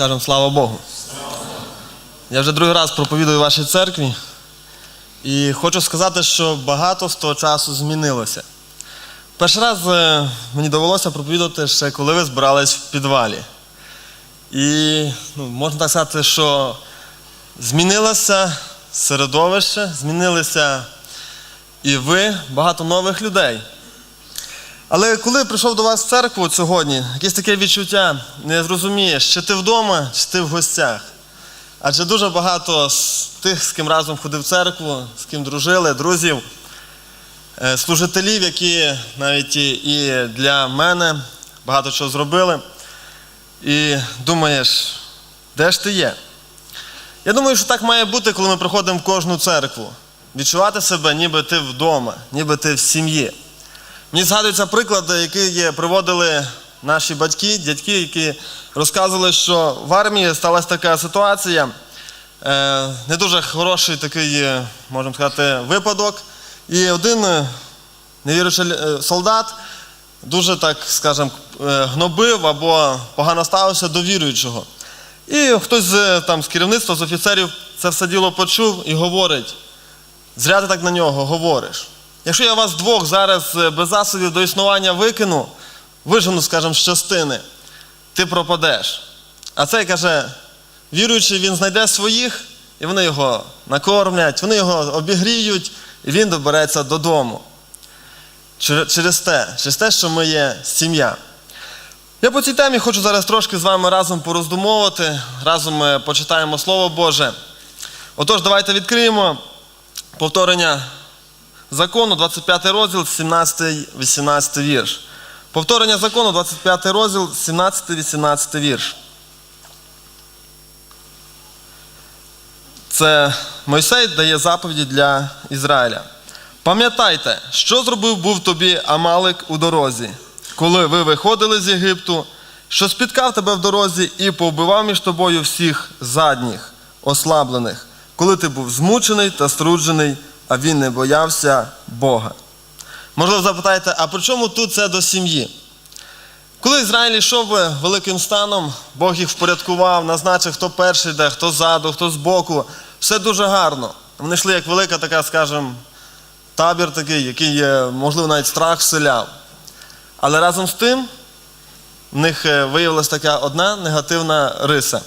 Скажемо слава Богу. Я вже другий раз проповідую в вашій церкві. І хочу сказати, що багато з того часу змінилося. Перший раз е, мені довелося проповідати ще коли ви збирались в підвалі. І ну, можна так сказати, що змінилося середовище, змінилися і ви, багато нових людей. Але коли прийшов до вас в церкву сьогодні, якесь таке відчуття не зрозумієш, чи ти вдома, чи ти в гостях. Адже дуже багато з тих, з ким разом ходив в церкву, з ким дружили, друзів, е, служителів, які навіть і- для мене багато чого зробили. І думаєш, де ж ти є? Я думаю, що так має бути, коли ми приходимо в кожну церкву. Відчувати себе, ніби ти вдома, ніби ти в сім'ї. Мені згадується приклад, який є- приводили наші батьки, дядьки, які розказували, що в армії сталася така ситуація, е, не дуже хороший такий, можемо сказати, випадок. І один е, невіруючий е, солдат дуже, так скажемо, гнобив або погано ставився до віруючого. І хтось з, там, з керівництва, з офіцерів це все діло почув і говорить: зря ти так на нього говориш. Якщо я вас двох зараз е, без засобів до існування викину, вижену, скажімо, з частини, ти пропадеш. А цей каже, віруючий, він знайде своїх, і вони його накормлять, вони його обігріють, і він добереться додому. Через те, через те, що ми є сім'я. Я по цій темі хочу зараз трошки з вами разом пороздумовувати, разом ми почитаємо Слово Боже. Отож, давайте відкриємо повторення закону, 25 розділ, 17-18 вірш. Повторення закону, 25 розділ, 17-18 вірш. Це Мойсей дає заповіді для Ізраїля. Пам'ятайте, що зробив був тобі Амалик у дорозі, коли ви виходили з Єгипту, що спіткав тебе в дорозі і повбивав між тобою всіх задніх, ослаблених, коли ти був змучений та струджений, а він не боявся Бога. Можливо, запитаєте, а при чому тут це до сім'ї? Коли Ізраїль йшов великим станом, Бог їх впорядкував, назначив, хто перший йде, хто ззаду, хто збоку. Все дуже гарно. Вони йшли як велика така, скажімо, табір такий, який, можливо, навіть страх вселяв. Але разом з тим в них е, виявилася така одна негативна риса.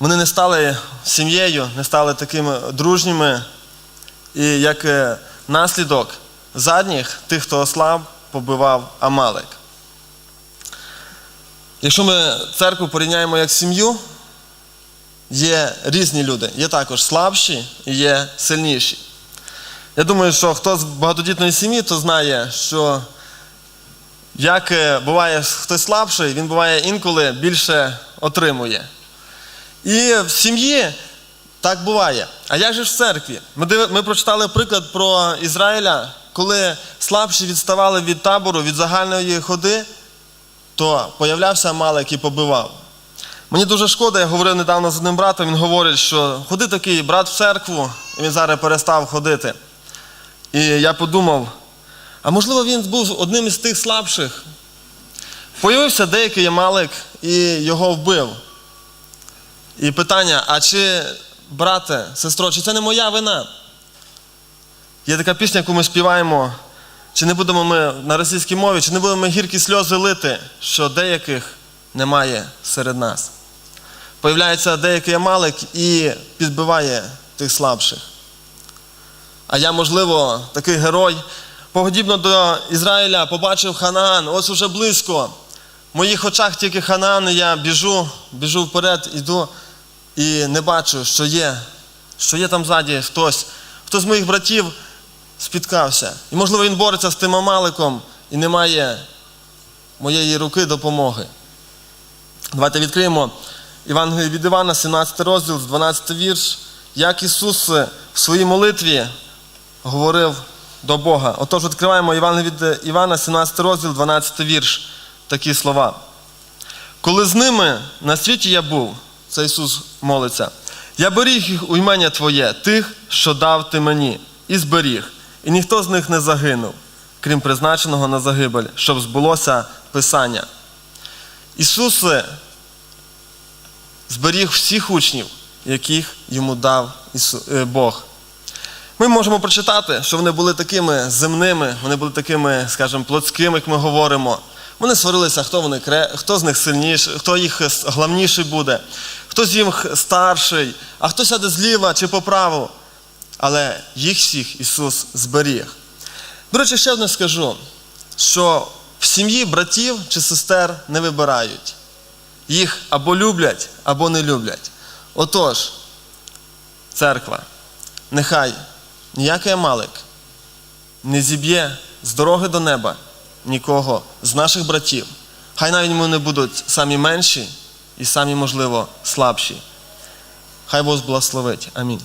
Вони не стали сім'єю, не стали такими дружніми, і як е, наслідок задніх, тих, хто ослаб, побивав Амалик. Якщо ми церкву порівняємо як сім'ю, є різні люди. Є також слабші і є сильніші. Я думаю, що хто з багатодітної сім'ї, то знає, що як е, буває хтось слабший, він буває інколи більше отримує. І в сім'ї так буває. А як же в церкві? Ми, див... ми прочитали приклад про Ізраїля, коли слабші відставали від табору, від загальної ходи, то появлявся Амалик і побивав. Мені дуже шкода, я говорив недавно з одним братом, він говорить, що ходи такий брат в церкву, і він зараз перестав ходити. І я подумав, а можливо він був одним із тих слабших. Появився деякий Амалик і його вбив. І питання: а чи, брате, сестро, чи це не моя вина? Є така пісня, яку ми співаємо. Чи не будемо ми на російській мові, чи не будемо ми гіркі сльози лити, що деяких немає серед нас. Появляється деякий Амалик і підбиває тих слабших. А я, можливо, такий герой, подібно до Ізраїля, побачив Ханаан, ось уже близько. В моїх очах тільки Ханаан, і я біжу, біжу вперед, іду і не бачу, що є, що є там ззаді хтось. Хто з моїх братів спіткався. І, можливо, він бореться з тим Амаликом і немає моєї руки допомоги. Давайте відкриємо Євангеліє від Івана, 17 розділ, 12 вірш, як Ісус в своїй молитві говорив до Бога. Отож, відкриваємо Євангеліє від Івана, 17 розділ, 12 вірш, такі слова. Коли з ними на світі я був, це Ісус молиться, я беріг їх у імення Твоє, тих, що дав ти мені, і зберіг, і ніхто з них не загинув, крім призначеного на загибель, щоб збулося Писання. Ісус зберіг всіх учнів, яких йому дав е, Бог. Ми можемо прочитати, що вони були такими земними, вони були такими, скажімо, плотськими, як ми говоримо. Вони сварилися, хто вони хто з них сильніший, хто їх главніший буде, хто з їх старший, а хто сяде зліва чи по праву. Але їх всіх Ісус зберіг. До речі, ще одне скажу, що в сім'ї братів чи сестер не вибирають. Їх або люблять, або не люблять. Отож, церква, нехай ніякий Амалик не зіб'є з дороги до неба нікого з наших братів. Хай навіть вони будуть самі менші і самі, можливо, слабші. Хай Бог благословить. Амінь.